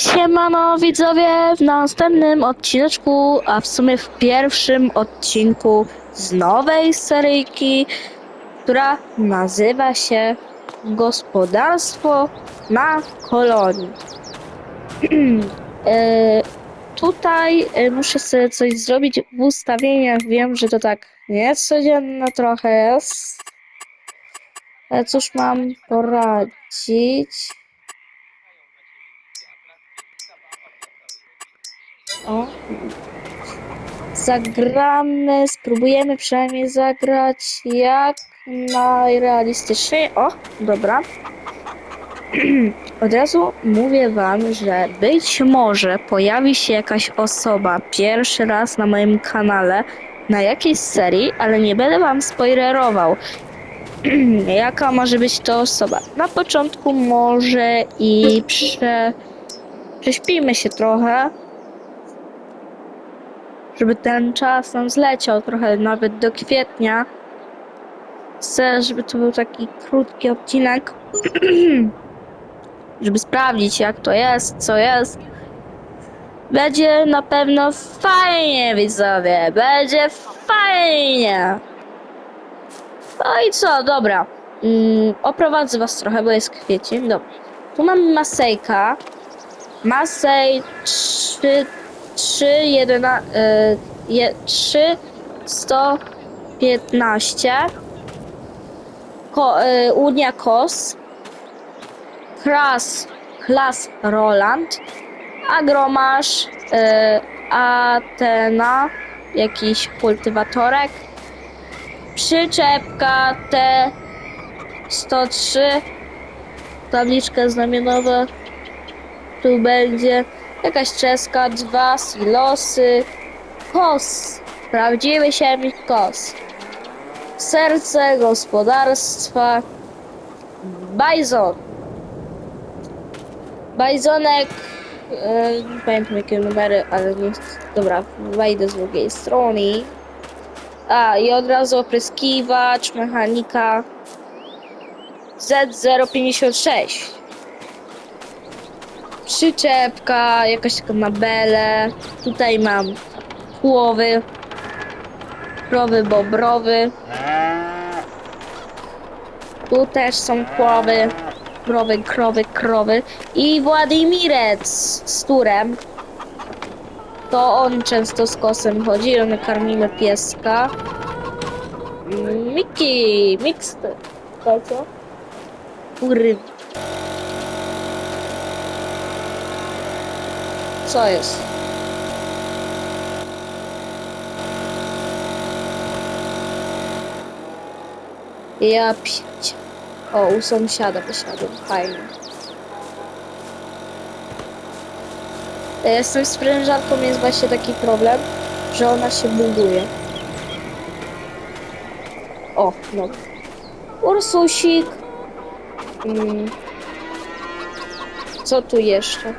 Siemano widzowie, w następnym odcineczku, a w sumie w pierwszym odcinku z nowej seryjki, która nazywa się Gospodarstwo na kolonii. e, tutaj e, muszę sobie coś zrobić w ustawieniach. Wiem, że to tak niecodzienne trochę jest. Ale cóż mam poradzić? O. Zagramy, spróbujemy przynajmniej zagrać jak najrealistyczniej. O, dobra. Od razu mówię wam, że być może pojawi się jakaś osoba pierwszy raz na moim kanale na jakiejś serii, ale nie będę wam spoilerował. Jaka może być to osoba? Na początku może i prze... prześpimy się trochę, żeby ten czas nam zleciał trochę nawet do kwietnia. Chcę, żeby to był taki krótki odcinek, żeby sprawdzić jak to jest, co jest. Będzie na pewno fajnie, widzowie, będzie fajnie. No i co, dobra. Mm, oprowadzę was trochę, bo jest kwiecień. Dobra. Tu mamy Masejka. Masej 3 3, 11, y, je, 3, 115, Ko, y, Unia Kos, Kras, Klas Roland, Agromasz, y, Atena, jakiś kultywatorek, przyczepka T103, tabliczka znamionowa, tu będzie jakaś czeska, dwa silosy, kos, prawdziwy siewnik kos, serce gospodarstwa, bajzon, bajzonek, e, nie pamiętam jakie numery, ale nie, dobra, wejdę z drugiej strony, a i od razu opryskiwacz, mechanika, Z056 przyczepka, jakaś taka na belę. Tutaj mam płowy, krowy bobrowy. Tu też są płowy, krowy, krowy, krowy. I Władimirec z turem. To on często z kosem chodzi, my karmimy pieska. Miki, mix. To co? Kurwa. Co jest? Ja pić. O, u sąsiada wysiadłem. Fajnie. Ja Z tą sprężarką jest właśnie taki problem, że ona się buguje. O, no. Ursusik. Mm. Co tu jeszcze?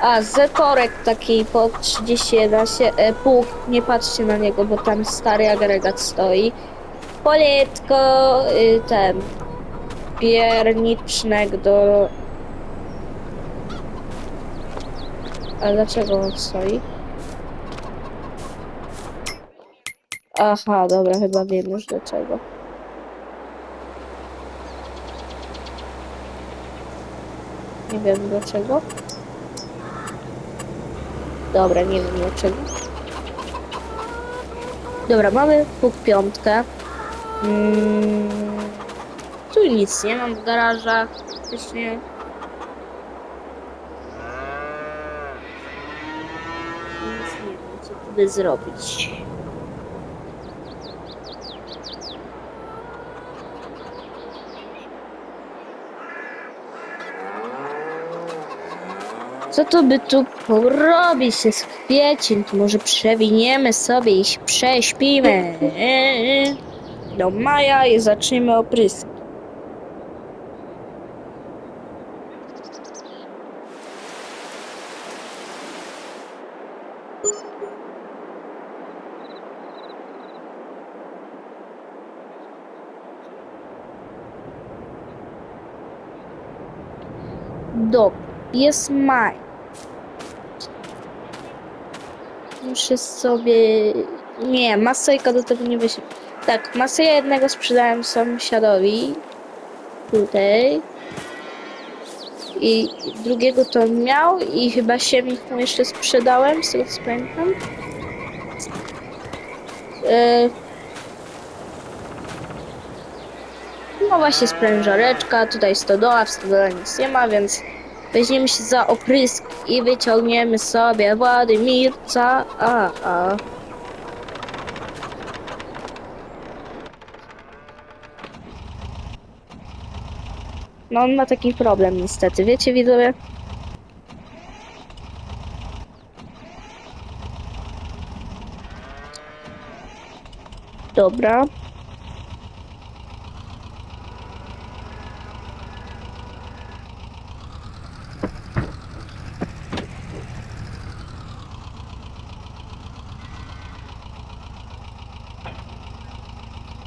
A, zetorek taki po 31 się, e, pół, nie patrzcie na niego, bo tam stary agregat stoi. Poletko, y, ten, piernicznek do... A dlaczego on stoi? Aha, dobra, chyba wiem już dlaczego. Nie wiem dlaczego. Dobra, nie wiem dlaczego. Dobra, mamy pół piątkę. Mm, tu nic nie mam w garażach. Praktycznie. Nic nie wiem, co tu by zrobić. Co to by tu porobić? Jest kwiecień, to może przewiniemy sobie i się prześpimy. Do maja i zaczniemy opryski. Dobra, jest maj. Muszę sobie... Nie, Masejka do tego nie weźmie. Tak, Maseja jednego sprzedałem sąsiadowi. Tutaj. I drugiego to on miał i chyba siemnik mu jeszcze sprzedałem, z tego co pamiętam. E, No właśnie sprężareczka, tutaj stodoła, w stodole nic nie ma, więc weźmiemy się za oprysk i wyciągniemy sobie Władimirca. A, a. No on ma taki problem niestety, wiecie widzowie? Dobra.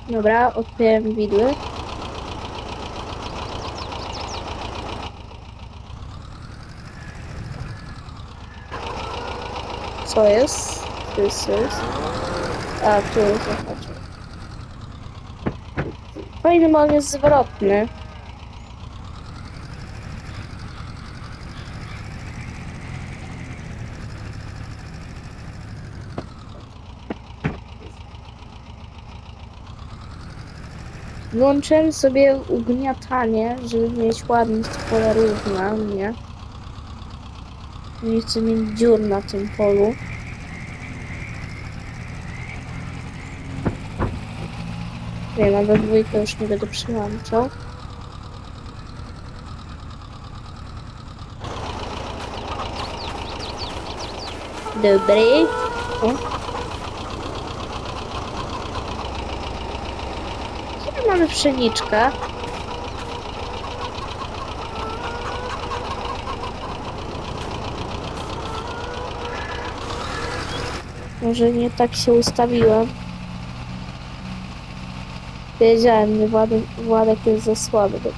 Dobra, otwieram widły. Co jest? Tu jest, jest. A, tu jest. Fajny, on jest zwrotny. Włączyłem sobie ugniatanie, żeby mieć ładność pola równa, nie? Nie chcę mieć dziur na tym polu. Nie, na we dwójkę już nie będę przyłączał. Dobry. O. Mamy pszeniczkę? Może nie tak się ustawiłem. Wiedziałem, że Władek, Władek jest za słaby do tego.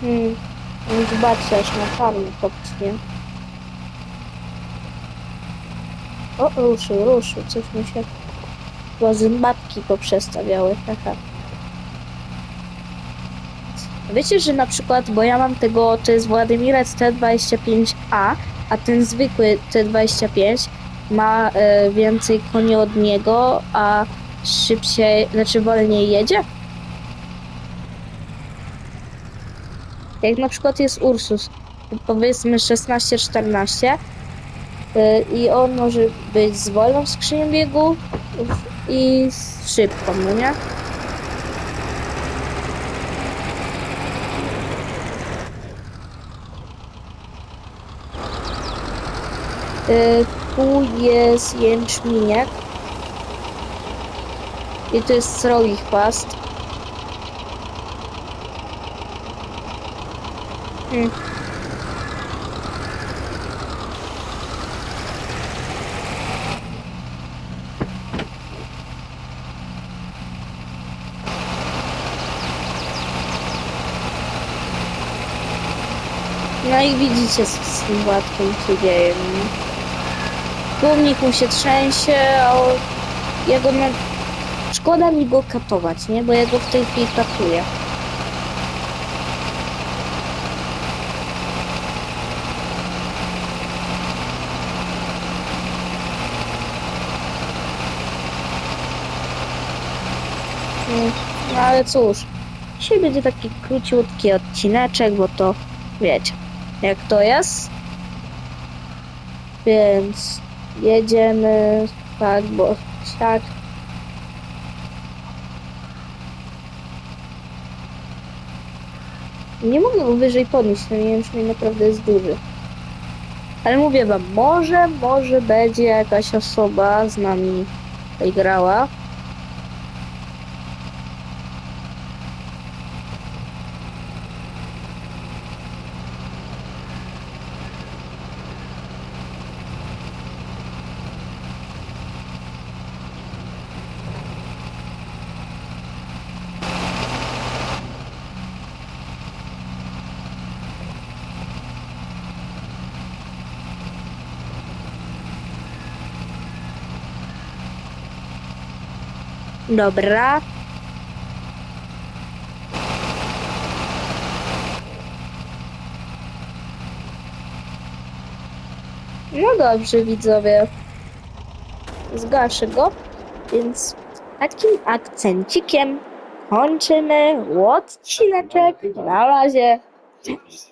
Hmm. Zobaczcie, aż na farmę kopcie. O, ruszył, ruszył. Coś mi się... Chyba zębatki poprzestawiały, haha. Wiecie, że na przykład, bo ja mam tego, to jest Władimirec T25A, a ten zwykły T25 ma e, więcej koni od niego, a szybciej, znaczy wolniej jedzie? Jak na przykład jest Ursus, powiedzmy 16-14 y, i on może być z wolną skrzynią biegu i z szybką, no nie? Y, Tu jest jęczminiek. I tu jest srogi chwast. Hmm. No i widzicie, co z tym Władkiem się dzieje. Tłumnik mu się trzęsie, a o- ja go na... Szkoda mi go katować, nie? Bo ja go w tej chwili katuję. Mm, No ale cóż, dzisiaj będzie taki króciutki odcineczek, bo to wiecie, jak to jest. Więc jedziemy, tak, bo tak. Nie mogę go wyżej podnieść, ten jęczmień naprawdę jest duży. Ale mówię wam, może, może będzie jakaś osoba z nami grała. Dobra. No dobrze, widzowie. Zgaszę go, więc takim akcencikiem kończymy odcineczek. Na razie. Cześć.